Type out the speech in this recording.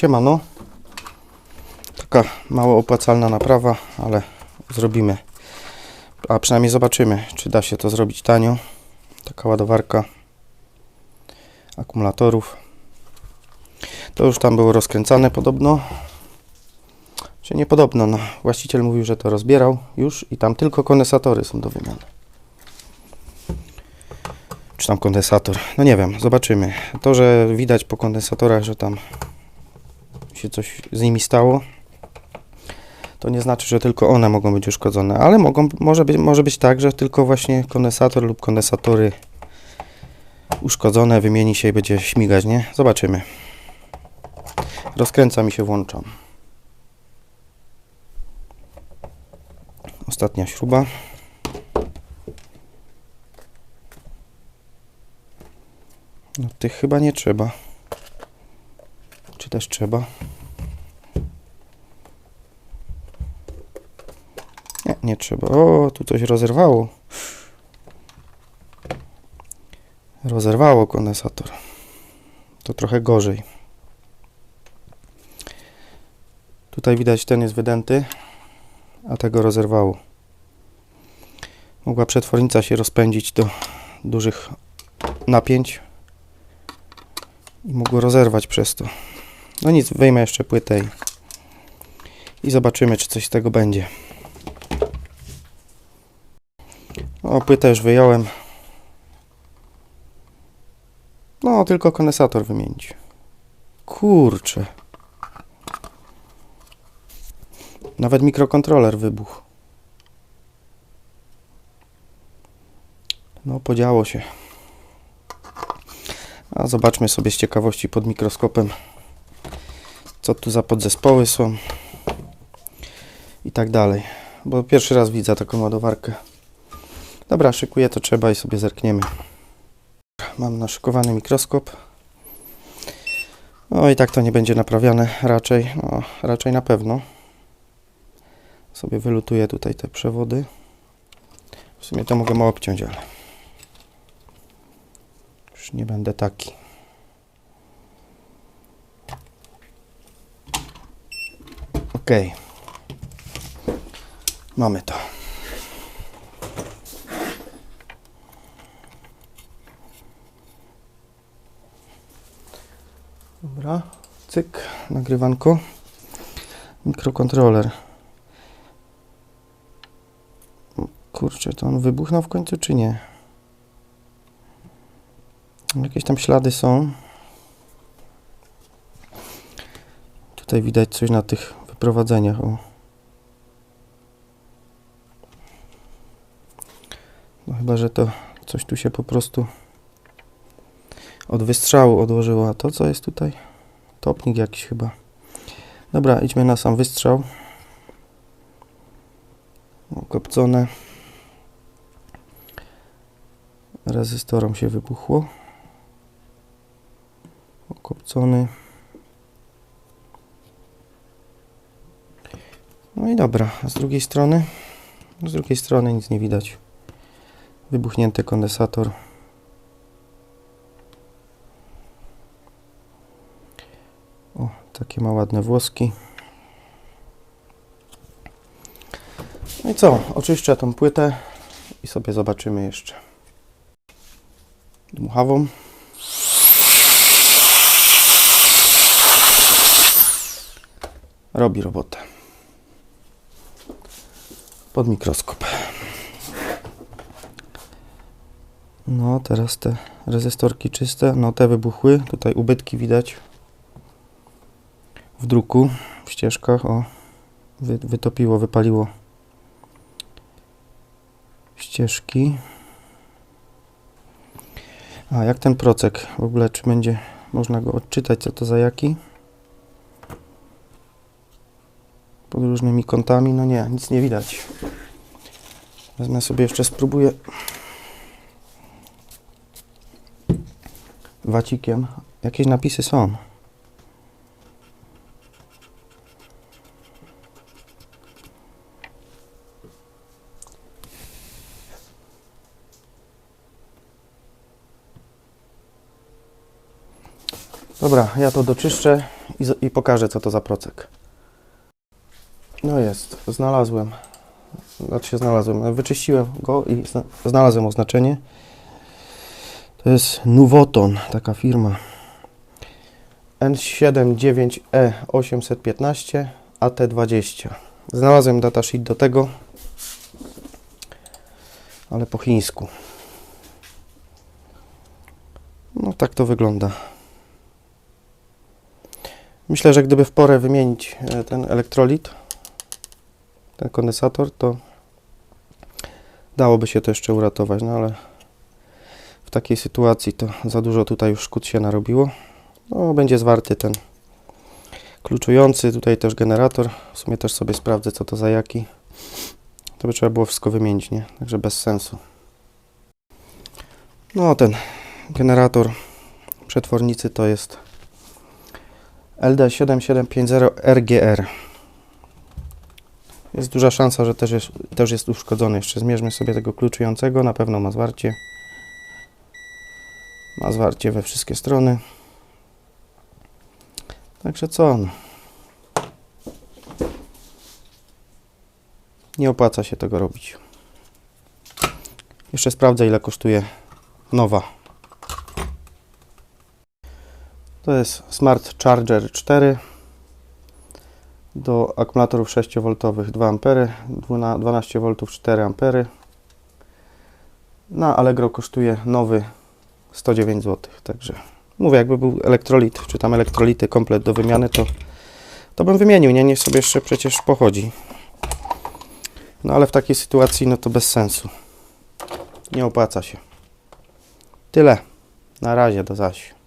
Siemano. Taka mało opłacalna naprawa, ale zrobimy. A przynajmniej zobaczymy, czy da się to zrobić tanio. Taka ładowarka akumulatorów. To już tam było rozkręcane podobno. Czy nie podobno, no. Właściciel mówił, że to rozbierał już i tam tylko kondensatory są do wymiany. Czy tam kondensator? No nie wiem, zobaczymy. To, że widać po kondensatorach, że tam się coś z nimi stało, to nie znaczy, że tylko one mogą być uszkodzone, ale mogą, może, być, może być tak, że tylko właśnie kondensator lub kondensatory uszkodzone wymieni się i będzie śmigać, nie? Zobaczymy. Rozkręca mi się, włączam. Ostatnia śruba. No tych chyba nie trzeba. Czy też trzeba? Nie, trzeba. O, tu coś rozerwało. Rozerwało kondensator. To trochę gorzej. Tutaj widać, ten jest wydęty, a tego rozerwało. Mogła przetwornica się rozpędzić do dużych napięć i mogło rozerwać przez to. No nic, wyjmę jeszcze płytę i, i zobaczymy, czy coś z tego będzie. O, płytę już wyjąłem. No, tylko kondensator wymienić. Kurczę. Nawet mikrokontroler wybuchł. No, podziało się. A zobaczmy sobie z ciekawości pod mikroskopem, co tu za podzespoły są i tak dalej. Bo pierwszy raz widzę taką ładowarkę. Dobra, szykuję to trzeba i sobie zerkniemy. Mam naszykowany mikroskop. No i tak to nie będzie naprawiane raczej. No, raczej na pewno. Sobie wylutuję tutaj te przewody. W sumie to mogę obciąć, ale już nie będę taki. Ok. Mamy to. Dobra, cyk, nagrywanko. Mikrokontroler. Kurczę, to on wybuchnął w końcu, czy nie? Jakieś tam ślady są. Tutaj widać coś na tych wyprowadzeniach. O. No chyba, że to coś tu się po prostu od wystrzału odłożyło. A to co jest tutaj? Topnik jakiś chyba. Dobra, idźmy na sam wystrzał. Okopcone. Rezystorom się wybuchło. Okopcony. No i dobra, a z drugiej strony? Z drugiej strony nic nie widać. Wybuchnięty kondensator. O, takie ma ładne włoski. No i co? Oczyszczę tą płytę i sobie zobaczymy jeszcze. Dmuchawą. Robi robotę. Pod mikroskop. No, teraz te rezystorki czyste. No, te wybuchły. Tutaj ubytki widać w druku, w ścieżkach. O, wy, wytopiło, wypaliło ścieżki. A jak ten procek? W ogóle czy będzie można go odczytać, co to za jaki? Pod różnymi kątami? No nie, nic nie widać. Wezmę sobie jeszcze, spróbuję wacikiem. Jakieś napisy są. Dobra, ja to doczyszczę i, i pokażę, co to za procek. No jest, znalazłem. Znaczy znalazłem. Wyczyściłem go i zna- znalazłem oznaczenie. To jest Nuvoton, taka firma. N79E815 AT20. Znalazłem datasheet do tego, ale po chińsku. No tak to wygląda. Myślę, że gdyby w porę wymienić e, ten elektrolit, ten kondensator, to dałoby się to jeszcze uratować, no ale w takiej sytuacji to za dużo tutaj już szkód się narobiło. No, będzie zwarty ten kluczujący, tutaj też generator. W sumie też sobie sprawdzę, co to za jaki. To by trzeba było wszystko wymienić, nie? Także bez sensu. No, ten generator przetwornicy to jest LD7750RGR. Jest duża szansa, że też jest, też jest uszkodzony. Jeszcze zmierzmy sobie tego kluczującego. Na pewno ma zwarcie. Ma zwarcie we wszystkie strony. Także co? No. Nie opłaca się tego robić. Jeszcze sprawdzę, ile kosztuje nowa. To jest Smart Charger 4 do akumulatorów 6V 2 A, 12V 4 A. Na Allegro kosztuje nowy 109 zł. Także mówię, jakby był elektrolit, czy tam elektrolity komplet do wymiany, to, to bym wymienił, nie? Niech sobie jeszcze przecież pochodzi. No ale w takiej sytuacji, no to bez sensu. Nie opłaca się. Tyle. Na razie, do zaś.